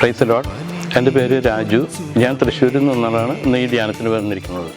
Price load എന്റെ പേര് രാജു. ഞാൻ തൃശ്ശൂരിൽ നിന്നാണ് ഇന്ന് ഈ ധ്യാനത്തിന് വന്നിരിക്കുന്നത്.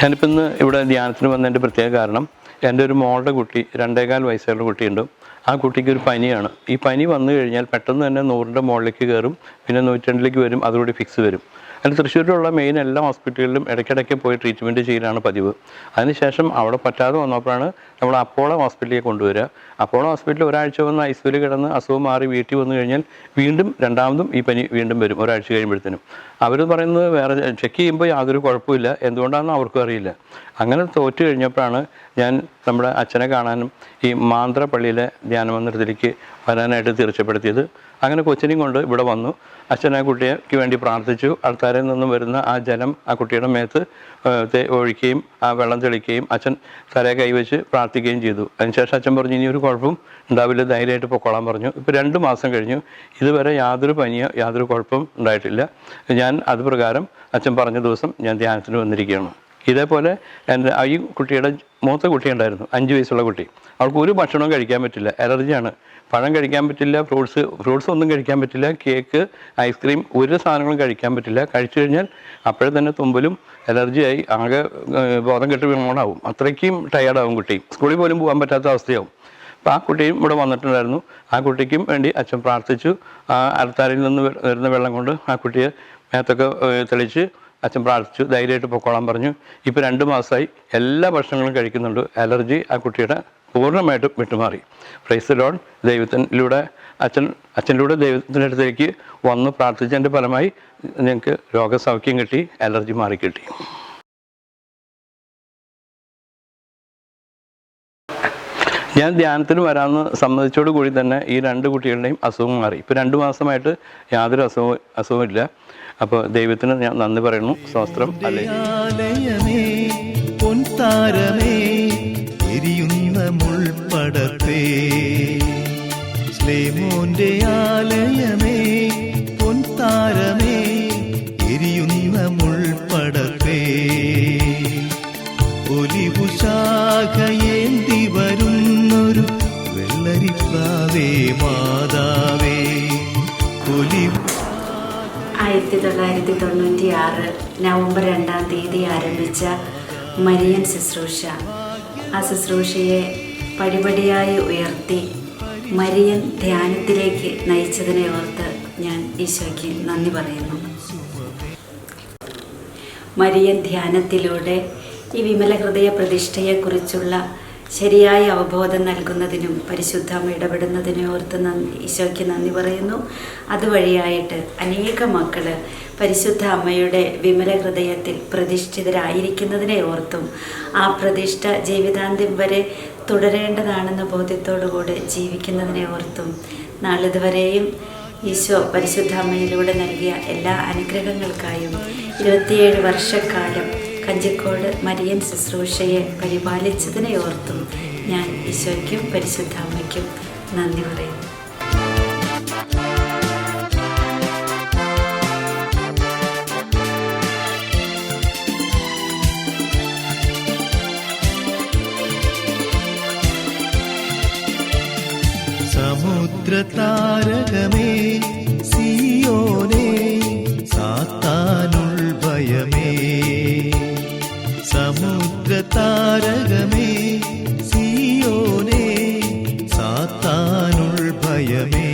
ഞാനിപ്പോൾ ഇന്ന് ഇവിടെ ധ്യാനത്തിന് വന്നതിന്റെ പ്രത്യേക കാരണം എന്റെ ഒരു മോളുടെ കുട്ടി രണ്ടേകാൽ വയസ്സുള്ള കുട്ടിയുണ്ട്. ആ കുട്ടിക്ക് ഒരു പനിയാണ്. ഈ പനി വന്നു കഴിഞ്ഞാൽ പെട്ടെന്ന് തന്നെ നൂറിന്റെ മുകളിലേക്ക് കയറും പിന്നെ നൂറ്റിരണ്ടിലേക്ക് വരും അതുകൂടി ഫിക്സ് വരും. അതിന് തൃശ്ശൂരിലുള്ള മെയിൻ എല്ലാ ഹോസ്പിറ്റലിലും ഇടയ്ക്കിടയ്ക്ക് പോയി ട്രീറ്റ്മെന്റ് ചെയ്യലാണ് പതിവ്. അതിനുശേഷം അവിടെ പറ്റാതെ വന്നപ്പോഴാണ് നമ്മൾ അപ്പോളോ ഹോസ്പിറ്റലിലേക്ക് കൊണ്ടുവരിക. അപ്പോളോ ഹോസ്പിറ്റലിൽ ഒരാഴ്ച വന്ന് ഐ സിയിൽ കിടന്ന് അസുഖം മാറി വീട്ടിൽ വന്നു കഴിഞ്ഞാൽ വീണ്ടും രണ്ടാമതും ഈ പനി വീണ്ടും വരും ഒരാഴ്ച കഴിയുമ്പോഴത്തേനും. അവർ പറയുന്നത് വേറെ ചെക്ക് ചെയ്യുമ്പോൾ യാതൊരു കുഴപ്പമില്ല എന്തുകൊണ്ടാണെന്ന് അവർക്കും അറിയില്ല. അങ്ങനെ തോറ്റു കഴിഞ്ഞപ്പോഴാണ് ഞാൻ നമ്മുടെ അച്ഛനെ കാണാനും ഈ മാന്ത്ര പള്ളിയിലെ ധ്യാനമന്ദിരത്തിലേക്ക് വരാനായിട്ട് തീർച്ചപ്പെടുത്തിയത്. അങ്ങനെ കൊച്ചിനെയും കൊണ്ട് ഇവിടെ വന്നു. അച്ഛൻ ആ കുട്ടിക്ക് വേണ്ടി പ്രാർത്ഥിച്ചു. ആൾക്കാരിൽ നിന്നും വരുന്ന ആ ജലം ആ കുട്ടിയുടെ മേത്ത് ഒഴിക്കുകയും ആ വെള്ളം തെളിക്കുകയും അച്ഛൻ തലയെ കൈവച്ച് പ്രാർത്ഥിക്കുകയും ചെയ്തു. അതിനുശേഷം അച്ഛൻ പറഞ്ഞു ഇനി ഒരു കുഴപ്പം ഉണ്ടാവില്ല ധൈര്യമായിട്ട് പൊക്കോളാൻ പറഞ്ഞു. ഇപ്പോൾ രണ്ട് മാസം കഴിഞ്ഞു. ഇതുവരെ യാതൊരു പനിയോ യാതൊരു കുഴപ്പവും ഉണ്ടായിട്ടില്ല. ഞാൻ അത് പ്രകാരം അച്ഛൻ പറഞ്ഞ ദിവസം ഞാൻ ധ്യാനത്തിന് വന്നിരിക്കുകയാണ്. ഇതേപോലെ എന്റെ ഈ കുട്ടിയുടെ മൂത്ത കുട്ടി ഉണ്ടായിരുന്നു അഞ്ച് വയസ്സുള്ള കുട്ടി. അവൾക്ക് ഒരു ഭക്ഷണവും കഴിക്കാൻ പറ്റില്ല അലർജിയാണ്. പഴം കഴിക്കാൻ പറ്റില്ല ഫ്രൂട്ട്സ് ഫ്രൂട്ട്സ് ഒന്നും കഴിക്കാൻ പറ്റില്ല കേക്ക് ഐസ്ക്രീം ഒരു സാധനങ്ങളും കഴിക്കാൻ പറ്റില്ല. കഴിച്ചു കഴിഞ്ഞാൽ അപ്പോഴേ തന്നെ തുമ്പലും അലർജിയായി ആകെ ബോധം കെട്ട് വീണോണാവും അത്രയ്ക്കും ടയേർഡാവും കുട്ടി. സ്കൂളിൽ പോലും പോകാൻ പറ്റാത്ത അവസ്ഥയാവും. അപ്പോൾ ആ കുട്ടിയും ഇവിടെ വന്നിട്ടുണ്ടായിരുന്നു. ആ കുട്ടിക്കും വേണ്ടി അച്ഛൻ പ്രാർത്ഥിച്ചു. ആ അരത്താരയിൽ നിന്ന് വരുന്ന വെള്ളം കൊണ്ട് ആ കുട്ടിയെ മേത്തൊക്കെ തെളിച്ച് അച്ഛൻ പ്രാർത്ഥിച്ചു ധൈര്യമായിട്ട് പൊക്കോളാൻ പറഞ്ഞു. ഇപ്പോൾ രണ്ട് മാസമായി എല്ലാ ഭക്ഷണങ്ങളും കഴിക്കുന്നുണ്ട്. അലർജി ആ കുട്ടിയുടെ പൂർണമായിട്ടും വിട്ടുമാറി. പ്രൈസ് ലോൺ ദൈവത്തിലൂടെ അച്ഛൻ അച്ഛനിലൂടെ ദൈവത്തിന്റെ അടുത്തേക്ക് വന്ന് പ്രാർത്ഥിച്ചതിന്റെ ഫലമായി ഞങ്ങൾക്ക് രോഗസൗഖ്യം കിട്ടി അലർജി മാറി കിട്ടി. ഞാൻ ധ്യാനത്തിന് വരാമെന്ന് സമ്മതിച്ചോട് കൂടി തന്നെ ഈ രണ്ട് കുട്ടികളുടെയും അസുഖം മാറി. ഇപ്പോൾ രണ്ട് മാസമായിട്ട് യാതൊരു അസുഖവും അസുഖമില്ല അപ്പോൾ ദൈവത്തിന് ഞാൻ നന്ദി പറയുന്നു. സ്വാസ്ത്രം അല്ലേ. ആലയമേ പൊൻതാരമേ എരിയുന്ന ആലയമേ പൊൻതാരമേ ആയിരത്തി തൊള്ളായിരത്തി തൊണ്ണൂറ്റി ആറ് നവംബർ രണ്ടാം തീയതി ആരംഭിച്ച മരിയൻ ശുശ്രൂഷ. ആ ശുശ്രൂഷയെ പടിപടിയായി ഉയർത്തി മരിയൻ ധ്യാനത്തിലേക്ക് നയിച്ചതിനെ ഓർത്ത് ഞാൻ ഈശോയ്ക്ക് നന്ദി പറയുന്നു. മരിയൻ ധ്യാനത്തിലൂടെ ഈ വിമല ഹൃദയ പ്രതിഷ്ഠയെക്കുറിച്ചുള്ള ശരിയായ അവബോധം നൽകുന്നതിനും പരിശുദ്ധം ഇടപെടുന്നതിനും ഓർത്ത് നന്ദി ഈശോയ്ക്ക് നന്ദി പറയുന്നു. അതുവഴിയായിട്ട് അനേക മക്കൾ പരിശുദ്ധ അമ്മയുടെ വിമല ഹൃദയത്തിൽ പ്രതിഷ്ഠിതരായിരിക്കുന്നതിനെ ഓർത്തും ആ പ്രതിഷ്ഠ ജീവിതാന്ത്യം വരെ തുടരേണ്ടതാണെന്ന ബോധ്യത്തോടുകൂടി ജീവിക്കുന്നതിനെ ഓർത്തും നാളിതുവരെയും ഈശോ പരിശുദ്ധ അമ്മയിലൂടെ നൽകിയ എല്ലാ അനുഗ്രഹങ്ങൾക്കായും ഇരുപത്തിയേഴ് വർഷക്കാലം കഞ്ചിക്കോട് മരിയൻ ശുശ്രൂഷയെ പരിപാലിച്ചതിനെ ഓർത്തും ഞാൻ ഈശോയ്ക്കും പരിശുദ്ധാമ്മയ്ക്കും നന്ദി പറയുന്നു. സമുദ്രതാരകമേ സമുദ്രതാരകമേ സിയോനേ സാത്താനുൾ ഭയമേ.